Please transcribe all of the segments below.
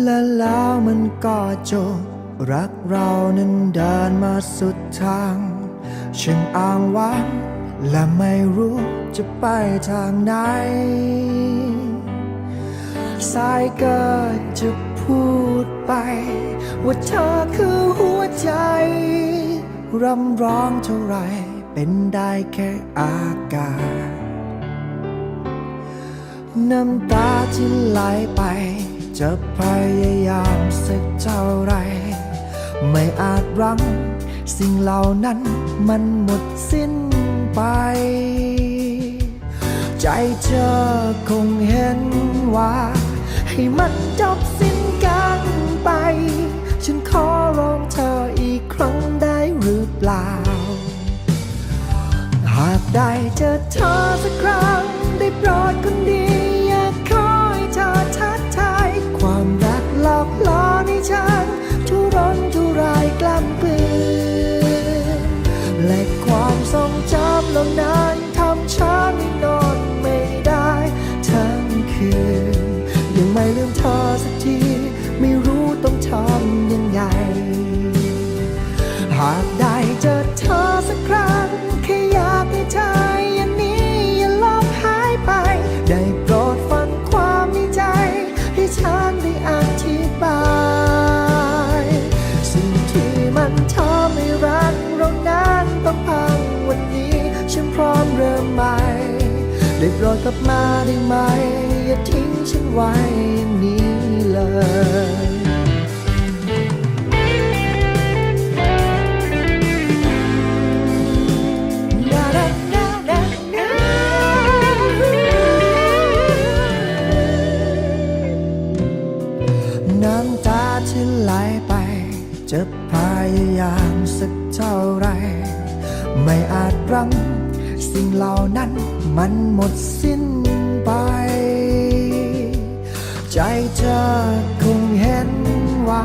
และแล้วมันก็จบ รักเรานั้นเดินมาสุดทางฉันอ้างว้างและไม่รู้จะไปทางไหน สายเกิดจะพูดไป ว่าเธอคือหัวใจ รำร้องเท่าไรเป็นได้แค่อากาศ น้ำตาที่ไหลไป จะพยายามสักเท่าไร ไม่อาจรั้ง สิ่งเหล่านั้นมันหมดสิ้นไป ใจเธอคงเห็นว่า ให้มันจบสิ้นกันไป ฉันขอร้องเธออีกครั้งได้หรือเปล่า หากได้เจอเธอสักครั้ง ได้โปรดกลับมาได้ไหม อย่าทิ้งฉันไว้อย่างนี้เลยน้ำตาที่ไหลไป จะพยายามสักเท่าไร ไม่อาจรั้ง สิ่งเหล่านั้นมันหมดสิ้นไป ใจเธอคงเห็นว่า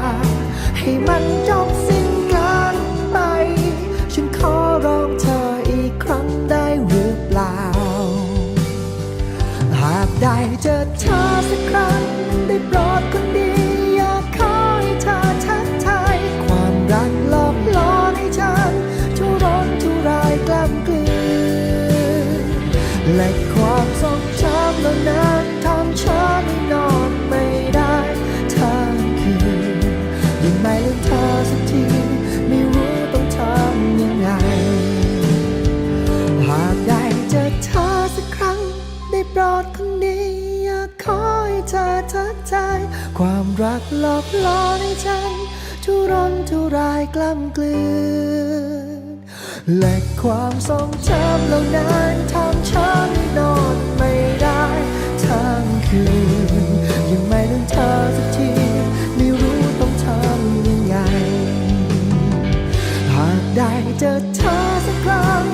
ให้มันจบสิ้น และความทรงจำเหล่านั้นทำฉันให้นอนไม่ได้ทั้งคืนยังไม่ลืมเธอสักทีไม่รู้ต้องทำยังไง หากได้เจอเธอสักครั้ง ได้โปรดคนดีอยากขอให้เธอทักทายความรักหลอกล่อในฉันทุรนทุรายกล้ำกลืน และความทรงจำเหล่านั้นทำฉันนอนไม่ได้ทั้งคืน ยังไม่ลืมเธอสักทีไม่รู้ต้องทำยังไง หากได้เจอเธอสักครั้ง